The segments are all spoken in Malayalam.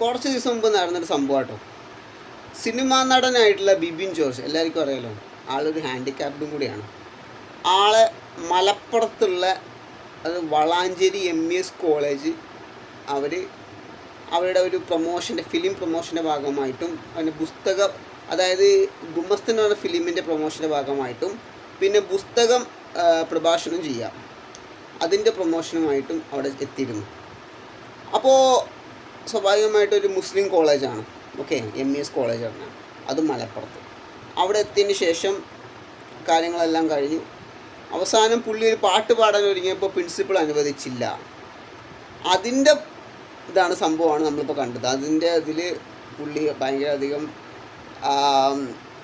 കുറച്ച് ദിവസം മുമ്പ് നടന്നൊരു സംഭവം കേട്ടോ സിനിമാ നടനായിട്ടുള്ള ബിബിൻ ജോർജ് എല്ലാവർക്കും അറിയാലോ ആളൊരു ഹാൻഡിക്യാപ്ഡും കൂടിയാണ്. ആളെ മലപ്പുറത്തുള്ള അത് Valanchery M E S college അവർ അവരുടെ ഒരു പ്രൊമോഷന്റെ ഫിലിം പ്രൊമോഷന്റെ ഭാഗമായിട്ടും അതിന്റെ പുസ്തകം അതായത് ഗുമസ്തൻ എന്ന് ഫിലിമിന്റെ പ്രൊമോഷന്റെ ഭാഗമായിട്ടും പിന്നെ പുസ്തകം പ്രഭാഷണം ചെയ്യാം. അതിന്റെ പ്രൊമോഷനുമായിട്ടും അവിടെ എത്തിയിരുന്നു. അപ്പോൾ സ്വാഭാവികമായിട്ടൊരു മുസ്ലിം കോളേജാണ് ഓക്കെ എം ഇ എസ് കോളേജാണ് അത് മലപ്പുറത്ത്. അവിടെ എത്തിയതിന് ശേഷം കാര്യങ്ങളെല്ലാം കഴിഞ്ഞു. അവസാനം പുള്ളി ഒരു പാട്ട് പാടാൻ ഒരുങ്ങിയപ്പോൾ പ്രിൻസിപ്പൾ അനുവദിച്ചില്ല. അതിന്റെ ഇതാണ് സംഭവമാണ് നമ്മളിപ്പോൾ കണ്ടത്. അതിന്റെ ഇതിൽ പുള്ളി ഭയങ്കര അധികം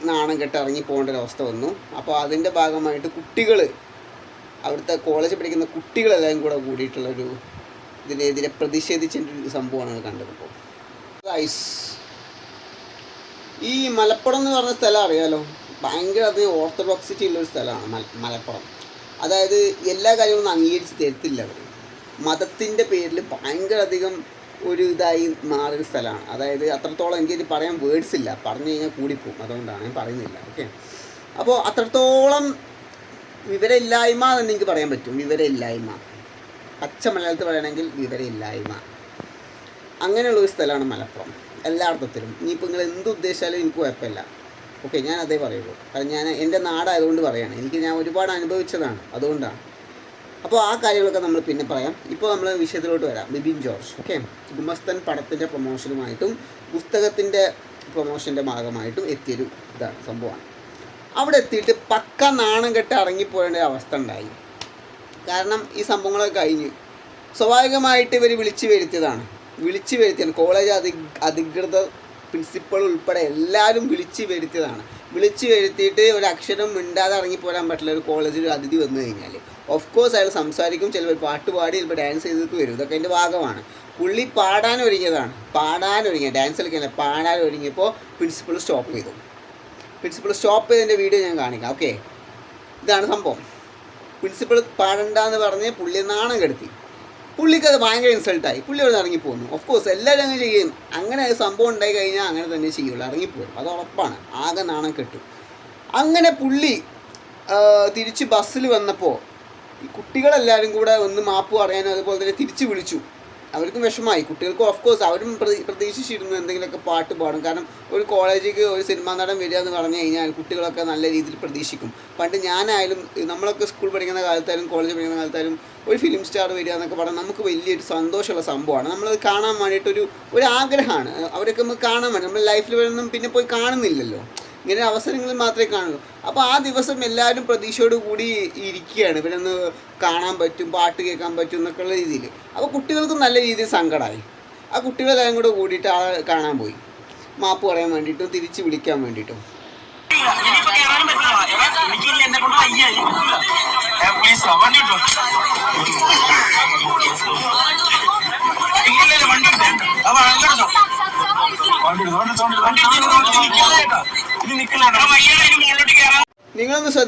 നാണം കെട്ട് ഇറങ്ങി പോകേണ്ട ഒരു അവസ്ഥ വന്നു. അപ്പോൾ അതിന്റെ ഭാഗമായിട്ട് കുട്ടികൾ അവിടുത്തെ കോളേജ് പഠിക്കുന്ന കുട്ടികളെല്ലാം കൂടെ കൂടിയിട്ടുള്ളൊരു ഇതിനെതിരെ പ്രതിഷേധിച്ചിട്ടൊരു സംഭവമാണ് കണ്ടത് ഇപ്പോൾ. ഐസ് ഈ മലപ്പുറം എന്ന് പറഞ്ഞ സ്ഥലം അറിയാലോ? ഭയങ്കര അധികം ഓർത്തഡോക്സിറ്റി ഉള്ളൊരു സ്ഥലമാണ് മല മലപ്പുറം. അതായത് എല്ലാ കാര്യങ്ങളും അംഗീകരിച്ച് തരത്തില്ല അവർ. മതത്തിന്റെ പേരിൽ ഭയങ്കര അധികം ഒരു ഇതായി മാറിയ സ്ഥലമാണ്. അതായത് അത്രത്തോളം എനിക്കിത് പറയാൻ വേർഡ്സ് ഇല്ല. പറഞ്ഞു കഴിഞ്ഞാൽ കൂടിപ്പോവും. അതുകൊണ്ടാണ് ഞാൻ പറയുന്നില്ല. ഓക്കെ അപ്പോൾ അത്രത്തോളം വിവരമില്ലായ്മ എന്ന് എനിക്ക് പറയാൻ പറ്റും. വിവരമില്ലായ്മ. പച്ച മലയാളത്തിൽ പറയുകയാണെങ്കിൽ വിവരമില്ലായ്മ. അങ്ങനെയുള്ള ഒരു സ്ഥലമാണ് മലപ്പുറം. എല്ലാ അർത്ഥത്തിലും ഇനിയിപ്പോൾ നിങ്ങൾ എന്ത് ഉദ്ദേശിച്ചാലും എനിക്ക് കുഴപ്പമില്ല. ഓക്കെ ഞാൻ അതേ പറയുള്ളൂ. കാരണം ഞാൻ എന്റെ നാടായതുകൊണ്ട് പറയുകയാണ് എനിക്ക് ഞാൻ ഒരുപാട് അനുഭവിച്ചതാണ്. അതുകൊണ്ടാണ്. അപ്പോൾ ആ കാര്യങ്ങളൊക്കെ നമ്മൾ പിന്നെ പറയാം. ഇപ്പോൾ നമ്മൾ വിഷയത്തിലോട്ട് വരാം. Bibin George okay? ഗുമസ്തൻ പടത്തിന്റെ പ്രൊമോഷനുമായിട്ടും പുസ്തകത്തിന്റെ പ്രൊമോഷന്റെ ഭാഗമായിട്ടും എത്തിയൊരു ഇതാണ് സംഭവമാണ്. അവിടെ എത്തിയിട്ട് പക്ക നാണം കെട്ട് ഇറങ്ങിപ്പോയേണ്ട ഒരു അവസ്ഥ ഉണ്ടായി. കാരണം ഈ സംഭവങ്ങളൊക്കെ കഴിഞ്ഞ് സ്വാഭാവികമായിട്ട് ഇവർ വിളിച്ചു വരുത്തിയതാണ്. വിളിച്ചു വരുത്തിയാണ്. കോളേജ് അധി അധികൃതർ പ്രിൻസിപ്പൾ ഉൾപ്പെടെ എല്ലാവരും വിളിച്ചു വരുത്തിയതാണ്. വിളിച്ചു വരുത്തിയിട്ട് ഒരു അക്ഷരം മിണ്ടാതെ ഇറങ്ങിപ്പോരാൻ പറ്റില്ല. ഒരു കോളേജിൽ അതിഥി വന്നു കഴിഞ്ഞാൽ ഓഫ് കോഴ്സ് അയാൾ സംസാരിക്കും ചിലപ്പോൾ പാട്ട് പാടി ചിലപ്പോൾ ഡാൻസ് ചെയ്തിട്ട് വരും. ഇതൊക്കെ എന്റെ ഭാഗമാണ്. പുള്ളി പാടാൻ ഒരുങ്ങിയതാണ്. പാടാൻ ഒരുങ്ങിയ ഡാൻസ് കളിക്കാനല്ല പാടാൻ ഒരുങ്ങിയപ്പോൾ പ്രിൻസിപ്പൾ സ്റ്റോപ്പ് ചെയ്തു. പ്രിൻസിപ്പൾ സ്റ്റോപ്പ് ചെയ്തതിന്റെ വീഡിയോ ഞാൻ കാണിക്കാം. ഓക്കെ ഇതാണ് സംഭവം. പ്രിൻസിപ്പൾ പാടണ്ടെന്ന് പറഞ്ഞ് പുള്ളി നാണം കെടുത്തി. പുള്ളിക്ക് അത് ഭയങ്കര ഇൻസൾട്ടായി പുള്ളി അവിടെ ഇറങ്ങി പോകുന്നു ഓഫ് കോഴ്സ് എല്ലാവരും അങ്ങനെ ചെയ്യും. അങ്ങനെ സംഭവം ഉണ്ടായി കഴിഞ്ഞാൽ അങ്ങനെ തന്നെ ചെയ്യുള്ളൂ. ഇറങ്ങിപ്പോകും അത് ഉറപ്പാണ്. ആകെ നാണം കെട്ടു. അങ്ങനെ പുള്ളി തിരിച്ച് ബസ്സിൽ വന്നപ്പോൾ ഈ കുട്ടികളെല്ലാവരും കൂടെ ഒന്ന് മാപ്പ് പറയാനും അതുപോലെ തന്നെ തിരിച്ച് വിളിച്ചു. അവർക്കും വിഷമായി കുട്ടികൾക്ക് ഓഫ് കോഴ്സ് അവരും പ്രതി പ്രതീക്ഷിച്ചിരുന്നു എന്തെങ്കിലുമൊക്കെ പാട്ട് പാടും. കാരണം ഒരു കോളേജിലേക്ക് ഒരു സിനിമാ നടൻ വരിക എന്ന് പറഞ്ഞു കഴിഞ്ഞാൽ കുട്ടികളൊക്കെ നല്ല രീതിയിൽ പ്രതീക്ഷിക്കും. പണ്ട് ഞാനായാലും നമ്മളൊക്കെ സ്കൂൾ പഠിക്കുന്ന കാലത്തായാലും കോളേജ് പഠിക്കുന്ന കാലത്തായാലും ഒരു ഫിലിം സ്റ്റാർ വരിക എന്നൊക്കെ പറഞ്ഞാൽ നമുക്ക് വലിയൊരു സന്തോഷമുള്ള സംഭവമാണ്. നമ്മളത് കാണാൻ വേണ്ടിയിട്ടൊരു ഒരു ആഗ്രഹമാണ് അവരൊക്കെ നമുക്ക് കാണാൻ വേണ്ടി നമ്മൾ ലൈഫിൽ വരുന്നതും പിന്നെ പോയി കാണുന്നില്ലല്ലോ. ഇങ്ങനെ അവസരങ്ങളിൽ മാത്രമേ കാണുള്ളൂ. അപ്പോൾ ആ ദിവസം എല്ലാവരും പ്രതീക്ഷയോട് കൂടി ഇരിക്കുകയാണ്. ഇവരൊന്ന് കാണാൻ പറ്റും പാട്ട് കേൾക്കാൻ പറ്റും എന്നൊക്കെയുള്ള രീതിയിൽ. അപ്പോൾ കുട്ടികൾക്ക് നല്ല രീതിയിൽ സങ്കടമായി ആ കുട്ടികളെല്ലാം കൂടെ കൂടിയിട്ട് ആ കാണാൻ പോയി. മാപ്പ് പറയാൻ വേണ്ടിയിട്ടും തിരിച്ച് വിളിക്കാൻ വേണ്ടിയിട്ടും. പ്ലീസ് വണ്ടി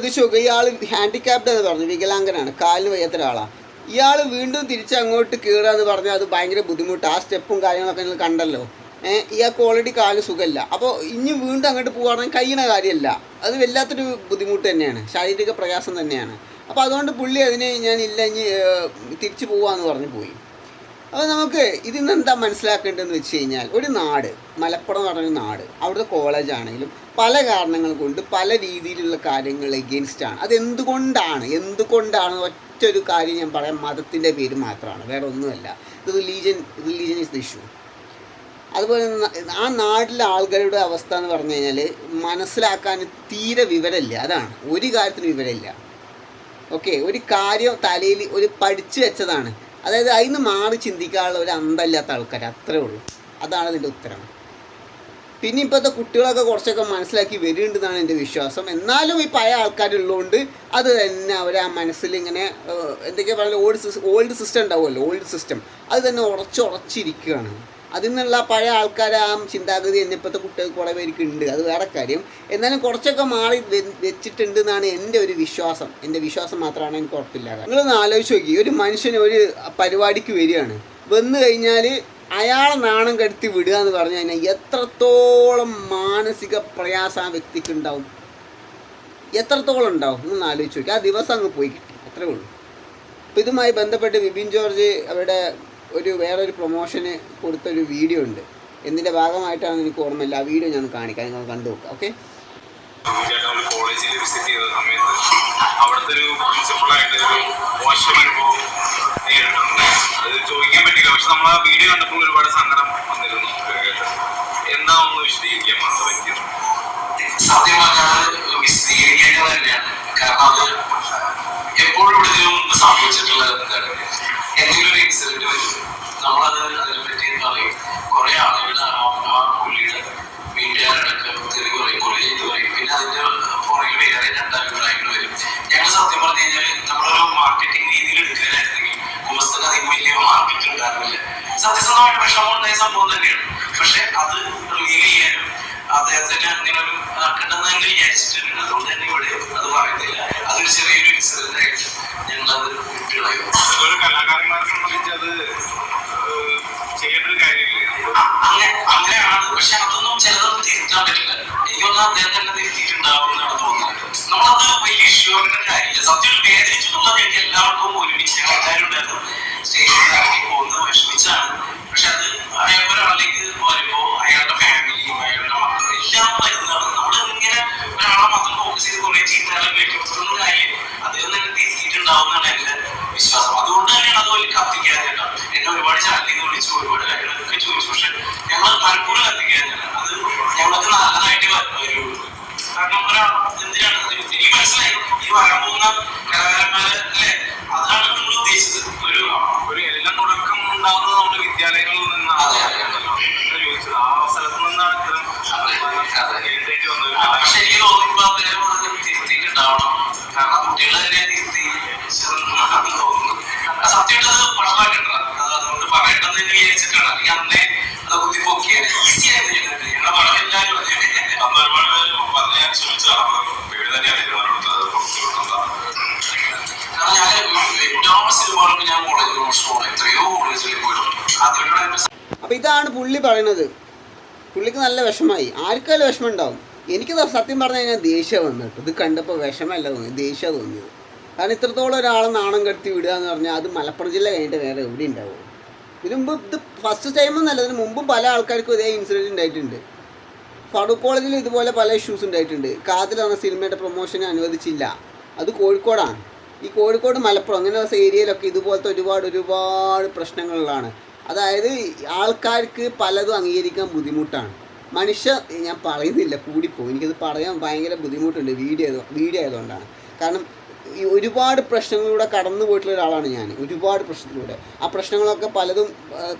നിങ്ങളൊന്ന് ഷുഗർ ഇയാൾ ഹാൻഡിക്യാപ്ഡ് എന്ന് പറഞ്ഞു വികലാംഗനാണ് കാലിന് വയ്യാത്ത ഒരാളാണ് ഇയാൾ വീണ്ടും തിരിച്ച് അങ്ങോട്ട് കയറുക എന്ന് പറഞ്ഞാൽ അത് ഭയങ്കര ബുദ്ധിമുട്ട്. ആ സ്റ്റെപ്പും കാര്യങ്ങളൊക്കെ നിങ്ങൾ കണ്ടല്ലോ. ഇയാൾക്ക് ഓൾറെഡി കാൽ സുഖമില്ല. അപ്പോൾ ഇനി വീണ്ടും അങ്ങോട്ട് പോകുകയാണെങ്കിൽ കഴിയണ കാര്യമല്ല. അത് വല്ലാത്തൊരു ബുദ്ധിമുട്ട് തന്നെയാണ്. ശാരീരിക പ്രയാസം തന്നെയാണ്. അപ്പോൾ അതുകൊണ്ട് പുള്ളി അതിന് ഞാൻ ഇല്ല ഇനി തിരിച്ചു പോവാന്ന് പറഞ്ഞു പോയി. അപ്പോൾ നമുക്ക് ഇതിൽ നിന്ന് എന്താ മനസ്സിലാക്കേണ്ടതെന്ന് വെച്ച് കഴിഞ്ഞാൽ ഒരു നാട് മലപ്പുറം എന്ന് പറഞ്ഞൊരു നാട് അവിടുത്തെ കോളേജ് ആണെങ്കിലും പല കാരണങ്ങൾ കൊണ്ട് പല രീതിയിലുള്ള കാര്യങ്ങൾ എഗെയിൻസ്റ്റ് ആണ്. അത് എന്തുകൊണ്ടാണ്? എന്തുകൊണ്ടാണ് ഒറ്റ ഒരു കാര്യം ഞാൻ പറയാം മതത്തിന്റെ പേര് മാത്രമാണ് വേറെ ഒന്നുമല്ല. ഇത് religion religion is the issue അതുപോലെ ആ നാട്ടിലെ ആൾക്കാരുടെ അവസ്ഥ എന്ന് പറഞ്ഞു കഴിഞ്ഞാൽ മനസ്സിലാക്കാൻ തീരെ വിവരമില്ല. അതാണ്. ഒരു കാര്യത്തിന് വിവരമില്ല. ഓക്കെ ഒരു കാര്യം തലയിൽ ഒരു പഠിച്ചു വെച്ചതാണ്. അതായത് അതിന് മാറി ചിന്തിക്കാനുള്ള ഒരു അന്തമില്ലാത്ത ആൾക്കാർ അത്രേ ഉള്ളൂ. അതാണ് അതിന്റെ ഉത്തരം. പിന്നെ ഇപ്പോഴത്തെ കുട്ടികളൊക്കെ കുറച്ചൊക്കെ മനസ്സിലാക്കി വരുന്നുണ്ടെന്നാണ് എന്റെ വിശ്വാസം. എന്നാലും ഈ പഴയ ആൾക്കാരുള്ളതുകൊണ്ട് അത് തന്നെ അവരെ ആ മനസ്സിൽ ഇങ്ങനെ എന്തൊക്കെയാ പറയുക ഓൾഡ് സിസ് ഓൾഡ് സിസ്റ്റം ഉണ്ടാവുമല്ലോ ഓൾഡ് സിസ്റ്റം അത് തന്നെ ഉറച്ച് ഉറച്ചിരിക്കുകയാണ്. അതിൽ നിന്നുള്ള പഴയ ആൾക്കാരെ ആ ചിന്താഗതി തന്നെ ഇപ്പോഴത്തെ കുട്ടികൾക്ക് കുറേ പേർക്ക് ഉണ്ട്. അത് വേറെ കാര്യം. എന്നാലും കുറച്ചൊക്കെ മാറി വെച്ചിട്ടുണ്ട് എന്നാണ് എന്റെ ഒരു വിശ്വാസം. എന്റെ വിശ്വാസം മാത്രമാണ് എനിക്ക് ഉറപ്പില്ല നിങ്ങളൊന്ന് ആലോചിച്ച് നോക്കി. ഒരു മനുഷ്യൻ ഒരു പരിപാടിക്ക് വരികയാണ്. വന്നു കഴിഞ്ഞാൽ അയാളെ നാണം കെടുത്തി വിടുക എന്ന് പറഞ്ഞു കഴിഞ്ഞാൽ എത്രത്തോളം മാനസിക പ്രയാസം ആ വ്യക്തിക്ക് ഉണ്ടാവും? എത്രത്തോളം ഉണ്ടാവും? ഒന്ന് ആലോചിച്ച് നോക്കി. ആ ദിവസം അങ്ങ് പോയി കിട്ടി. അത്രേ ഉള്ളൂ. അപ്പോൾ ഇതുമായി ബന്ധപ്പെട്ട് വിപിൻ ജോർജ് അവരുടെ ഒരു വേറൊരു പ്രൊമോഷന് കൊടുത്തൊരു വീഡിയോ ഉണ്ട്. എന്തിന്റെ ഭാഗമായിട്ടാണ് എനിക്ക് ഓർമ്മയില്ല ആ വീഡിയോ ഞാൻ കാണിക്കാം. നിങ്ങൾ കണ്ടു നോക്കാം. ഓക്കെ ചേട്ടൻ ഒരു കോളേജിൽ വിസിറ്റ് ചെയ്ത സമയത്ത് അവിടുത്തെ ഒരു പ്രിൻസിപ്പളായിട്ട് ഒരു മോശം അനുഭവം അത് ചോദിക്കാൻ പറ്റില്ല. പക്ഷെ നമ്മൾ ആ വീഡിയോ കണ്ടപ്പോൾ ഒരുപാട് സങ്കടം വന്നിരുന്നു. എന്താണെന്ന് വിശദീകരിക്കാൻ മാത്രം സത്യം പറഞ്ഞാൽ വിശദീകരിക്കേണ്ടത് തന്നെയാണ് കാരണം അത് എപ്പോഴും ഇവിടെ ഇതിനു സംഭവിച്ചിട്ടുള്ളത് എന്താണ് എന്തെങ്കിലും ഒരു ഇൻസിഡന്റ് വരും. നമ്മളത് അതിനെപ്പറ്റി പറയും. കുറെ ആളുകൾ ആ പുള്ളിയുടെ വീട്ടുകാരടക്കം തെറി പറയും. പുള്ളി ചെയ്ത് പറയും. പിന്നെ അതിന്റെ പുറകിൽ വേറെ രണ്ടഭിപ്രായങ്ങൾ വരും. ഞങ്ങൾ സത്യം പറഞ്ഞു കഴിഞ്ഞാൽ നമ്മളൊരു മാർക്കറ്റിംഗ് രീതിയിൽ എടുക്കുകയായിരുന്നെങ്കിൽ കുമസ്തക്ക് അധികം വലിയ മാർക്കറ്റ് ഉണ്ടായിരുന്നില്ല. സത്യസന്ധമായിട്ട് വിഷമമുണ്ടായ സംഭവം തന്നെയാണ്. പക്ഷെ അത് റിവീൽ ചെയ്യാനും അദ്ദേഹത്തിന് അങ്ങനെ ഒരു ആക്കണ്ടെന്ന് തന്നെ വിചാരിച്ചിട്ടുണ്ട്. അതുകൊണ്ട് തന്നെ ഇവിടെ അത് പറയുന്നില്ല. അതൊരു ചെറിയൊരു ഇൻസിഡന്റ് ആയിട്ട് ഞങ്ങൾ എല്ലാവർക്കും ഒരുമിച്ച് ഞങ്ങൾ കാരണം തോന്നുന്നു. സത്യമായിട്ട് അത് വഷളാക്കണ്ട അത് അതുകൊണ്ട് പറയണ്ടെന്ന് എന്ന് വിചാരിച്ചിട്ടാണ്. അല്ലെങ്കിൽ അന്നേ അത് കുത്തിപ്പൊക്കിയാണ് ഈസി ആയിട്ട് ഞങ്ങളുടെ പടം എല്ലാവരും അതെ അന്ന് ഒരുപാട് പേര് പറയാൻ ശ്രമിച്ചതാണ് വീട് തന്നെയാണ് തീരുമാനമെടുത്തത് പുറത്തു കാരണം ഞാൻ ഏറ്റവും സിനിമകൾക്ക് ഞാൻ എത്രയോ കോളേജിൽ പോയിട്ടുണ്ട് അതിലൂടെ അപ്പോൾ ഇതാണ് പുള്ളി പറയണത് പുള്ളിക്ക് നല്ല വിഷമായി ആർക്കാലും വിഷമം ഉണ്ടാവും. എനിക്ക് സത്യം പറഞ്ഞു കഴിഞ്ഞാൽ ദേഷ്യം വന്നു ഇത് കണ്ടപ്പോൾ വിഷമല്ല തോന്നി ദേഷ്യം തോന്നിയത്. കാരണം ഇത്രത്തോളം ഒരാളെ നാണം കടത്തി വിടുക എന്ന് പറഞ്ഞാൽ അത് മലപ്പുറം ജില്ല കഴിഞ്ഞിട്ട് വേറെ എവിടെ ഉണ്ടാവും? ഇതിനു മുമ്പ് ഇത് ഫസ്റ്റ് ടൈമൊന്നല്ല ഇതിന് മുമ്പും പല ആൾക്കാർക്കും ഇതേ ഇൻസിഡന്റ് ഉണ്ടായിട്ടുണ്ട്. ഫറൂഖ് കോളേജിൽ ഇതുപോലെ പല ഇഷ്യൂസ് ഉണ്ടായിട്ടുണ്ട്. കാതിൽ എന്ന സിനിമയുടെ പ്രൊമോഷന് അനുവദിച്ചില്ല. അത് കോഴിക്കോടാണ്. ഈ കോഴിക്കോട് മലപ്പുറം അങ്ങനെയുള്ള ഏരിയയിലൊക്കെ ഇതുപോലത്തെ ഒരുപാട് ഒരുപാട് പ്രശ്നങ്ങളിലാണ്. അതായത് ആൾക്കാർക്ക് പലതും അംഗീകരിക്കാൻ ബുദ്ധിമുട്ടാണ്. മനുഷ്യ ഞാൻ പറയുന്നില്ല കൂടിപ്പോകും എനിക്കത് പറയാൻ ഭയങ്കര ബുദ്ധിമുട്ടുണ്ട് വീഡിയോ വീഡിയോ ആയതുകൊണ്ടാണ്. കാരണം ഈ ഒരുപാട് പ്രശ്നങ്ങളിലൂടെ കടന്നു പോയിട്ടുള്ള ഒരാളാണ് ഞാൻ. ഒരുപാട് പ്രശ്നത്തിലൂടെ. ആ പ്രശ്നങ്ങളൊക്കെ പലതും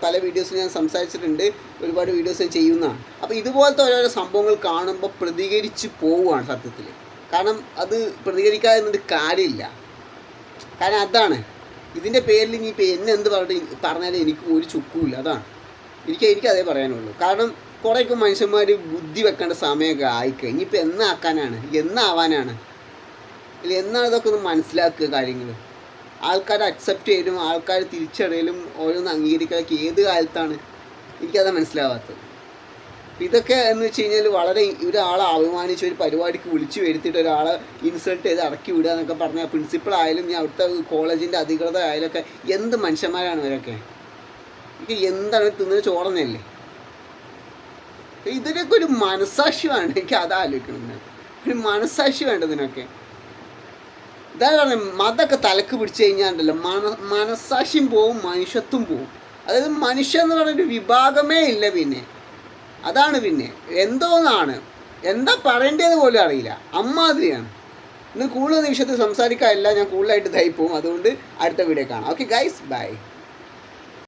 പല വീഡിയോസിൽ ഞാൻ സംസാരിച്ചിട്ടുണ്ട്. ഒരുപാട് വീഡിയോസ് ഞാൻ ചെയ്യുന്നതാണ്. അപ്പോൾ ഇതുപോലത്തെ ഓരോരോ സംഭവങ്ങൾ കാണുമ്പോൾ പ്രതികരിച്ച് പോവുകയാണ് സത്യത്തിൽ. കാരണം അത് പ്രതികരിക്കാതെ കാര്യമില്ല. കാരണം അതാണ്. ഇതിന്റെ പേരിൽ ഇനി ഇപ്പോൾ എന്നെ എന്ത് പറഞ്ഞിട്ട് പറഞ്ഞാലും എനിക്ക് ഒരു ചുക്കുമില്ല. അതാണ്. എനിക്ക് എനിക്ക് അതേ പറയാനുള്ളൂ. കാരണം കുറേയൊക്കെ മനുഷ്യന്മാർ ബുദ്ധി വെക്കേണ്ട സമയമൊക്കെ ആയിക്കഴിഞ്ഞ്. ഇനിയിപ്പോൾ എന്നാക്കാനാണ്? എന്നാവാനാണ്? ഇല്ല എന്നാണ് ഇതൊക്കെ ഒന്ന് മനസ്സിലാക്കുക കാര്യങ്ങൾ ആൾക്കാർ അക്സെപ്റ്റ് ചെയ്യലും ആൾക്കാർ തിരിച്ചറിയലും ഓരോന്ന് അംഗീകരിക്കലൊക്കെ ഏത് കാലത്താണ്? എനിക്കത് മനസ്സിലാവാത്തത്. ഇതൊക്കെ എന്ന് വെച്ച് കഴിഞ്ഞാൽ വളരെ ഒരാളെ അഭിമാനിച്ച് ഒരു പരിപാടിക്ക് വിളിച്ചു വരുത്തിയിട്ട് ഒരാളെ ഇൻസൾട്ട് ചെയ്ത് അടക്കി വിടുക എന്നൊക്കെ പറഞ്ഞാൽ പ്രിൻസിപ്പൾ ആയാലും ഞാൻ അവിടുത്തെ കോളേജിന്റെ അധികൃതർ ഒക്കെ എന്ത് മനുഷ്യന്മാരാണ് ഇവരൊക്കെ? എന്താണ് തിന്നുന്ന ചോറന്നല്ലേ ഇതിനൊക്കെ ഒരു മനസാക്ഷി വേണ്ട എനിക്ക് അതാ ആലോചിക്കണം ഒരു മനസാക്ഷി വേണ്ട ഇതിനൊക്കെ. ഇതാ പറഞ്ഞ മതമൊക്കെ തലക്ക് പിടിച്ചു കഴിഞ്ഞാൽ ഉണ്ടല്ലോ മന മനസാക്ഷിയും പോവും മനുഷ്യത്വം പോവും. അതായത് മനുഷ്യ എന്ന് പറഞ്ഞൊരു വിഭാഗമേ ഇല്ല പിന്നെ. അതാണ് പിന്നെ. എന്തോന്നാണ്? എന്താ പറയേണ്ടത് പോലും അറിയില്ല. അമ്മാതിരിയാണ്. ഇന്ന് കൂടുതൽ നിമിഷത്തിൽ സംസാരിക്കാറില്ല ഞാൻ കൂടുതലായിട്ട് തയ്പ്പോവും അതുകൊണ്ട് അടുത്ത വീഡിയോ കാണാം. Okay guys bye